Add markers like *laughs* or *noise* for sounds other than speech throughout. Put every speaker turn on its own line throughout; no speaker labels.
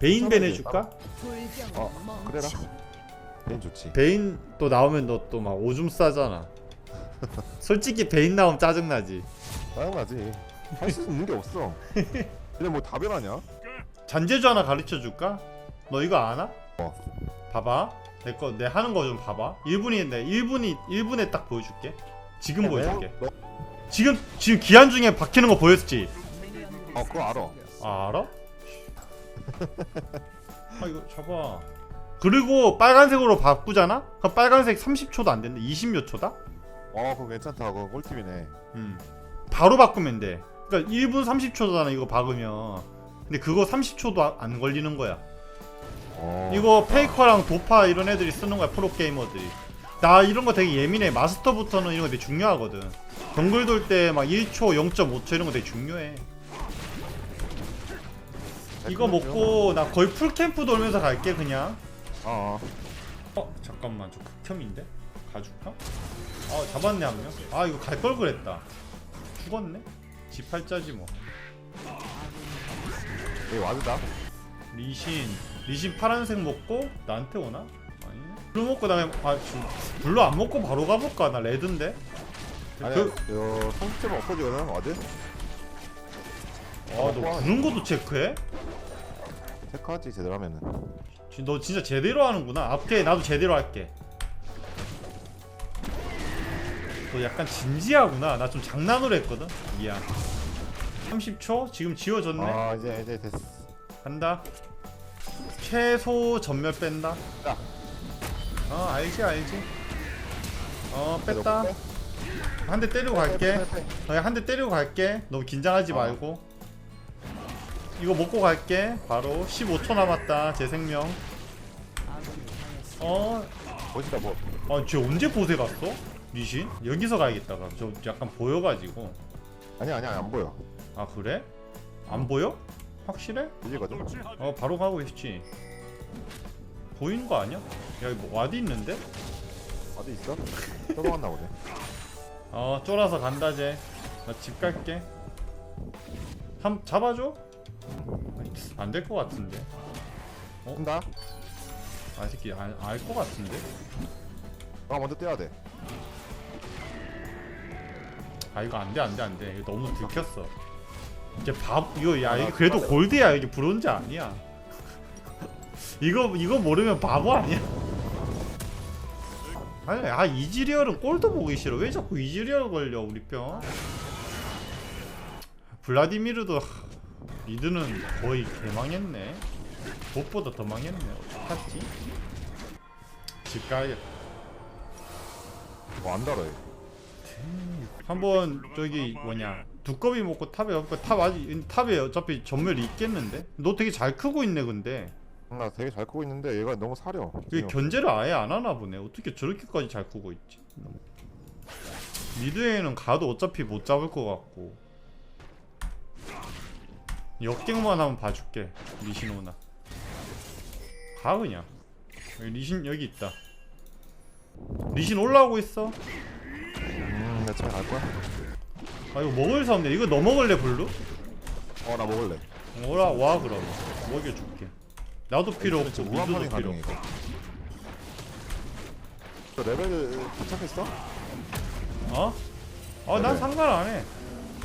베인 벤 해줄까?
어 그래라 베인 좋지
베인 또 나오면 너 또 막 오줌 싸잖아. *laughs* 솔직히 베인 나오면 짜증나지.
짜증나지 할 수 있는 게 없어 *laughs* 근데 뭐 답변 하냐?
잔재주 하나 가르쳐 줄까? 너 이거 아나?
어.
봐봐. 내 거 내 하는 거 좀 봐봐. 1분인데 1분이 1분에 딱 보여줄게. 지금 보여줄게.
너,
지금 지금 기한 중에 박히는 거 보였지?
어 그거 알아
아, 알아? 아 이거 잡아. 그리고 빨간색으로 바꾸잖아? 그럼 빨간색 30초도 안 된대. 20몇 초다?
어 그거 괜찮다 그거 꿀팁이네
음. 바로 바꾸면 돼. 그러니까 1분 30초잖아 이거 박으면. 근데 그거 30초도 안 걸리는 거야.
어
이거 페이커랑 도파 이런 애들이 쓰는 거야 프로 게이머들이. 나 이런 거 되게 예민해. 마스터부터는 이런 거 되게 중요하거든. 정글 돌 때 막 1초, 0.5초 이런 거 되게 중요해. 이거 먹고 나 거의 풀 캠프 돌면서 갈게 그냥.
어
어 잠깐만 저 극혐인데 가줄까? 아 잡았네 한 명. 아 이거 갈 걸 그랬다. 죽었네. 지팔자지 뭐.
여기 와드다
리신 리신 파란색 먹고 나한테 오나? 아니. 블루 먹고 다음에 아 지금 블루 안 먹고 바로 가볼까? 나 레드인데.
아니야
그,
그 30점 엎어지거든 와드
아너 부는 것도 체크해?
체크하지 제대로 하면은
지- 너 진짜 제대로 하는구나. 앞에 나도 제대로 할게. 너 약간 진지하구나. 나 좀 장난으로 했거든. 미안. 30초 지금 지워졌네.
아 이제 이제 됐어
간다. 최소 전멸 뺀다.
야.
어 알지 알지. 어 뺐다.
빼,
한 대 때리고
빼,
갈게.
빼, 빼, 빼.
한 대 때리고 갈게. 너무 긴장하지
어.
말고. 이거 먹고 갈게. 바로 15초 남았다. 제 생명. 어,
멋이다 뭐
아, 쟤 언제 보세 갔어? 리신? 여기서 가야겠다. 그럼 저 약간 보여가지고.
아니야 아니야 안 보여
아 그래? 안 보여? 확실해?
들리거든
어 바로 가고 있지. 보이는 거 아니야? 야 이거 뭐 와디 있는데?
어디 있어? 떠도갔나 보네
어 쫄아서 간다 쟤. 나집 갈게. 한 잡아줘? 안 될 것 같은데.
한다
아, 이 새끼 알것 같은데.
너가 먼저 뛰어야 돼
아 이거 안 돼 안 돼 안 돼. 이거 너무 들켰어. 이제 밥 이거 야 이게 그래도 골드야 이게 브론즈 아니야. 이거 이거 모르면 바보 아니야. 아니 아 이즈리얼은 꼴도 보기 싫어. 왜 자꾸 이즈리얼 걸려 우리 편? 블라디미르도 하, 미드는 거의 개망했네. 봇보다 더 망했네. 어떡하지? 집 가야겠다.
뭐안 달아 얘
한번 저기 뭐냐 두꺼비 먹고 탑에 없고 탑 아직 탑에 어차피 전멸이 있겠는데? 너 되게 잘 크고 있네 근데
나 되게 잘 크고 있는데 얘가 너무 사려
왜 견제를 아예 안 하나 보네 어떻게 저렇게까지 잘 크고 있지 미드에는 가도 어차피 못 잡을 것 같고 역갱만 한번 봐줄게 리신 오나. 가 그냥. 여기 리신 여기 있다. 리신 올라오고 있어.
음나 집에 갈 거야?
아 이거 먹을 사람들 이거 너 먹을래 블루?
어 나 먹을래.
오라 와 그럼. 먹여줄게. 나도 필요 없고
진짜
미드도
무한판이
필요 없고
저 레벨 도착했어?
어? 어난
그래.
상관 안해.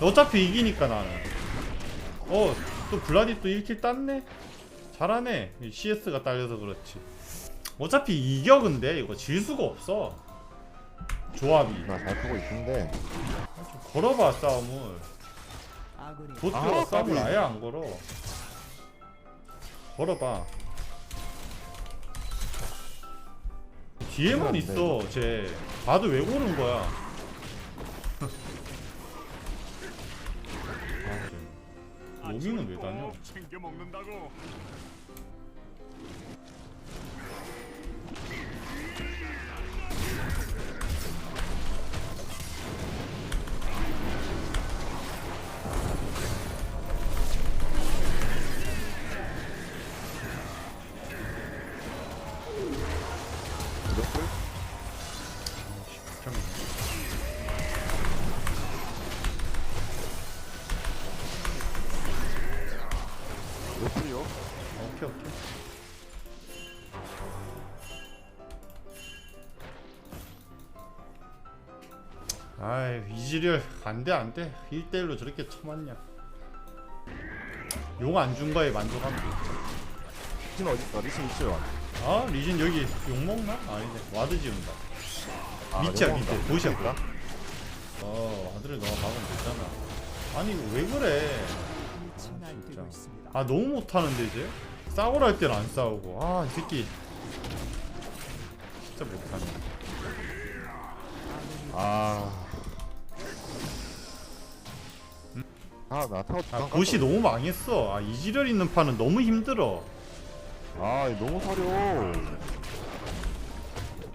어차피 이기니까 나는 어 또 블라디 또 1킬 땄네? 잘하네. 이 CS가 딸려서 그렇지. 어차피 이겨 근데 이거 질 수가 없어. 조합이.
나잘 크고 있는데.
아, 좀 걸어봐 싸움을. 보트가
아,
싸움을. 아예 안 걸어. 걸어봐. 뒤에만. 있어 쟤. 봐도 왜 고른 거야 로밍은 왜 다녀
챙겨 먹는다고.
아이 이지렬 안돼 안돼 1대1로 저렇게 쳐맞냐 용 안 준 거에 만족합니다
리신 어딨어? 리신 와.
아 리진 여기 용 먹나? 아니네 와드 지운다 밑이야,
넘어온다.
밑에. 도시야.
있다?
어 와드를 너가 막으면 되잖아 아니 왜 그래
있습니다.
아 너무 못하는데 이제 싸우라 할 때는 안 싸우고 아 이 새끼 진짜 못하네
아. 아, 나 타워
아
잠깐
보시 너무 망했어 아 이지렬 있는 판은 너무 힘들어
아, 너무 사려.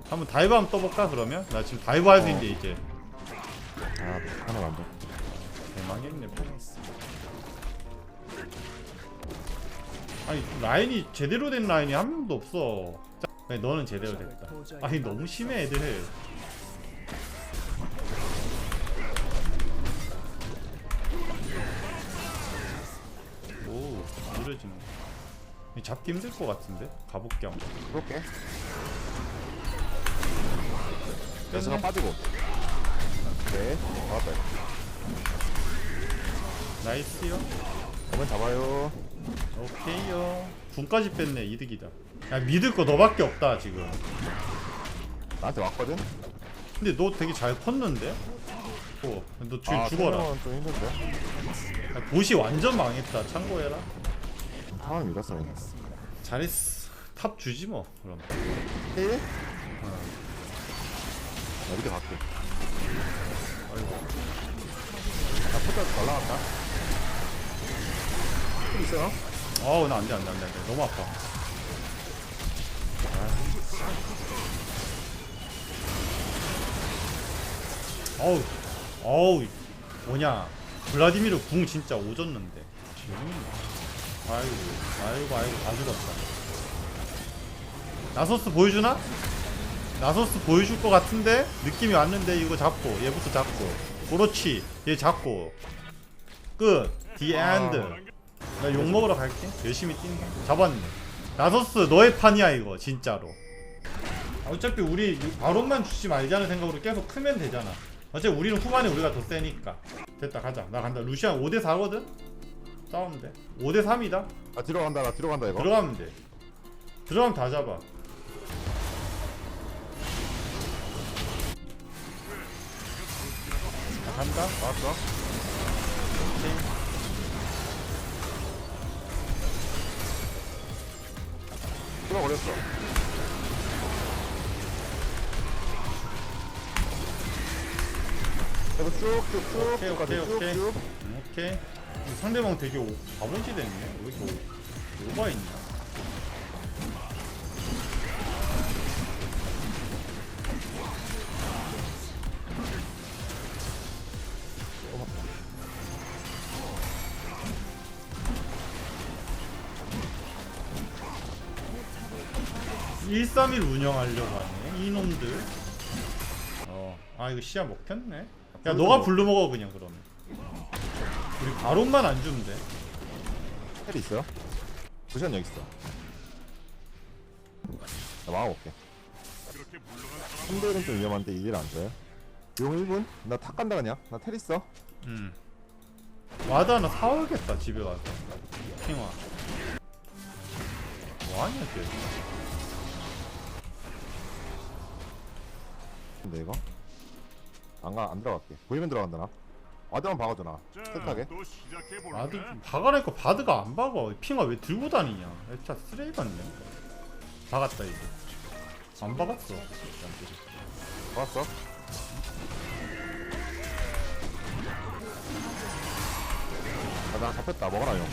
한번 다이브 한번 떠볼까 그러면? 나 지금 다이브 할수
어.
있는데 이제
아, 하나 안 돼.
대망했네 아니 라인이 제대로 된 라인이 한 명도 없어 자, 아니, 너는 제대로 됐다 아니 너무 심해 애들 이거 잡기 힘들 것 같은데
그렇게.
뺐네.
연수가 빠지고. 네, 맞다.
나이스요
한번 잡아요.
오케이요 군까지 뺐네 이득이다 야 믿을 거 너밖에 없다 지금
나한테 왔거든?
근데 너 되게 잘 컸는데? 어, 너 지금
아,
죽어라.
좀 힘든데.
야, 보시 완전 망했다. 참고해라.
상황 밀었어, 그냥.
잘했어. 탑 주지 뭐. 그럼.
힐? 나 이렇게 갈게.
아이고.
나 포자 잘 나갔다. 힐 있어요?
어우, 나 안돼, 안돼, 안돼, 안돼. 너무 아파. 아. 어우, 어우, 뭐냐. 블라디미르 궁 진짜 오졌는데. 재밌네. 아이고, 아이고, 아이고, 다 죽었다. 나소스 보여주나? 나소스 보여줄 것 같은데? 느낌이 왔는데 이거 잡고 얘부터 잡고. 그렇지 얘 잡고. 끝. The end. 나 욕 먹으러 갈게. 열심히 뛴다 잡았네. 나소스 너의 판이야 이거 진짜로. 어차피 우리 바론만 주지 말자는 생각으로 계속 크면 되잖아. 어차피 우리는 후반에 우리가 더 세니까. 됐다 가자. 나 간다. 루시안 5대 4거든? 싸우면 돼 5대 3이다
나 뒤로 간다, 나 뒤로 간다, 이거.
들어가면 돼 들어가면 다 잡아 나 간다
나왔어?
오케이.
들어 걸렸어. 이거 쭉쭉쭉
오케이, 오케이, 오케이.
쭉쭉
음, 오케이 이 상대방 되게 오, 바보지 됐네. 왜 이렇게 오, 오바 있냐? (131) 운영하려고 하네 이놈들. 어 아 이거 시야 먹혔네. 야 너가 블루 먹어 그냥 그러면 우리 바론만 안 주면 돼
헬이 있어요? 부션 여기 있어. 나 막아볼게. 3대1은 좀 위험한데 2일 안 돼. 용 1분? 나 탁 간다 그냥. 나 텔 있어.
음. 와드 하나 사와야겠다 집에 가서 킹화 뭐하냐 걔
근데 이거? 안 가, 안 들어갈게. 보이면 들어간다 나. 와드만 박아줘 나. 끗하게.
또 시작해
와드
볼까?
박아라니까 바드가 안 박아 핑화 왜 들고 다니냐 진짜 쓰레기 같네 박았다 이제 안 박았어
봤어? 아, 나 잡혔다. 먹어라 용.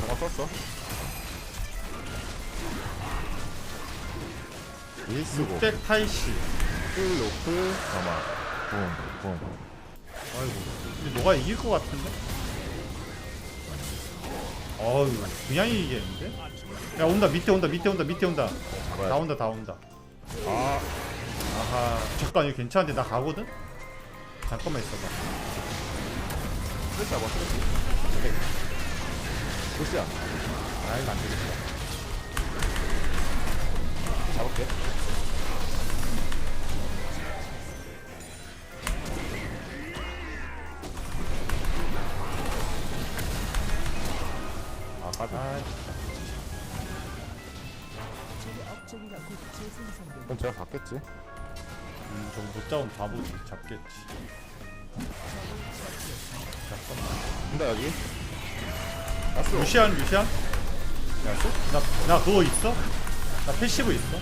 저거 썼어? 일 쓰고
680
1 로프 가마 붐 붐
아이고 근데 너가 이길 것 같은데? 어휴 그냥 이기겠는데? 야 온다 밑에 온다 밑에 온다 밑에 온다. 다
잡아야
온다 다 온다.
아
아하. 잠깐 이거 괜찮은데? 나 가거든? 잠깐만 있어봐.
스트레스 잡아 스트레스 오케이. 굿이야
아 이거 안 되겠다.
잡을게 잡겠지.
음, 저거 못 잡으면 바보지 잡겠지. 잠깐만
근데 여기? 나스
루시안 루시안? 야 쏘? 나, 나 그거 있어? 나 패시브 있어?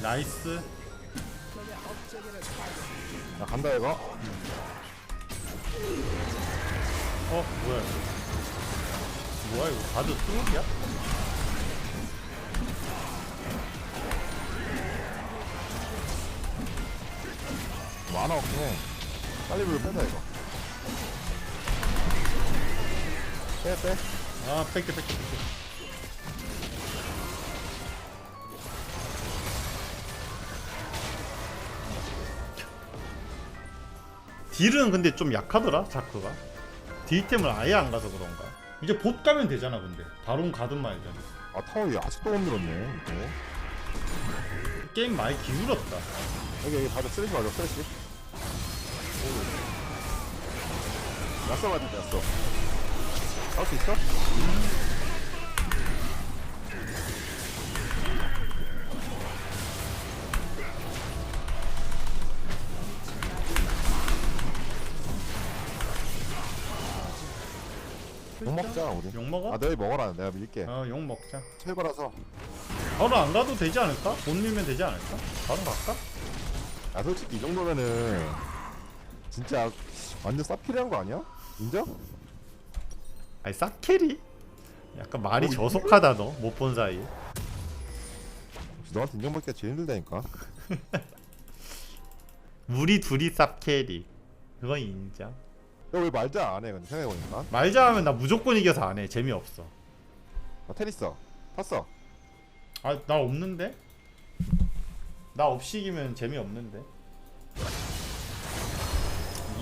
나이스.
나 간다 이거.
어 뭐야 이거 뭐야 이거 가드 트럭이야?
만화 없긴 해 빨리 불 빼자 이거. 빼빼.
아 뺄게 뺄게 뺄게 딜은 근데 좀 약하더라 자크가? 딜템을 아예 안 가서 그런가 이제 봇 가면 되잖아 근데. 바론 가든 말든.
아 타워 이 아직도 못 밀었네 이거.
게임 많이 기울었다.
여기 여기 다들 쓰레쉬 맞아 쓰레쉬 야쏘 맞아 야쏘 할수 있어? 욕 먹자 우리
욕 먹어?
아 너희 먹어라 내가 밀게
어 욕 먹자
최고라서
바로 안 가도 되지 않을까? 못 밀면 되지 않을까? 바로 갈까?
아 솔직히 이 정도면은 진짜 완전 싸필이한 거 아니야? 인정?
아니 싹캐리? 약간 말이
어,
저속하다 너 못 본 사이에
너한테 인정받기가 제일 힘들다니까 *laughs*
우리 둘이 싹캐리 그건 인정
야 왜 말자 안 해 근데 생각해보니까?
말자 하면 나 무조건 이겨서 안 해. 재미없어.
나 테니스 탔어.
아 나 없는데? 나 없이 이기면 재미없는데?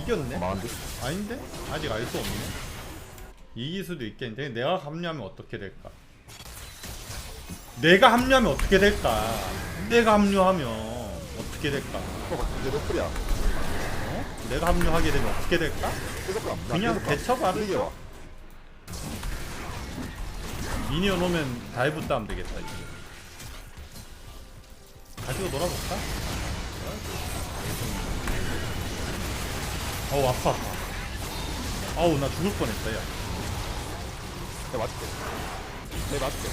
이겼네?
망한데?
아닌데? 아직 알 수 없네. 이길 수도 있겠는데? 내가 합류하면 어떻게 될까? 내가 합류하면 어떻게 될까? 내가 합류하면 어떻게 될까?
어 이제 노플이야.
어? 내가 합류하게 되면 어떻게 될까?
계속 가 나
그냥
계속 가.
대처봐.
이게 와
미니언 오면 다이브 따면 되겠다 이제 가지고 놀아볼까? 어우 아파 아파 아우 나 죽을 뻔했다 야
내가 맞을게 내가 맞을게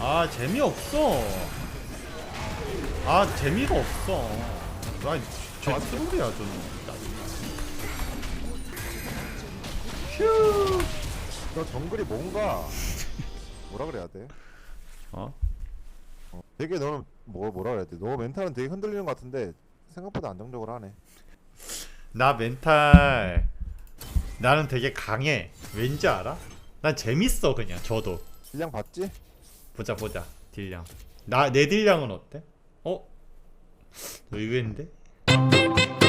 아 재미없어 아 재미가 없어 아니 저 트롤이야 저는
휴너 정글이 뭔가 뭐라 그래야 돼?
어?
어, 되게 너는 뭐 뭐라 그래야 돼? 너 멘탈은 되게 흔들리는 것 같은데 생각보다 안정적으로 하네
나 멘탈 나는 되게 강해 왠지 알아? 난 재밌어 그냥 저도
질량 봤지?
보자 보자 딜량 나 내 딜량은 어때? 어? 의외인데? thank you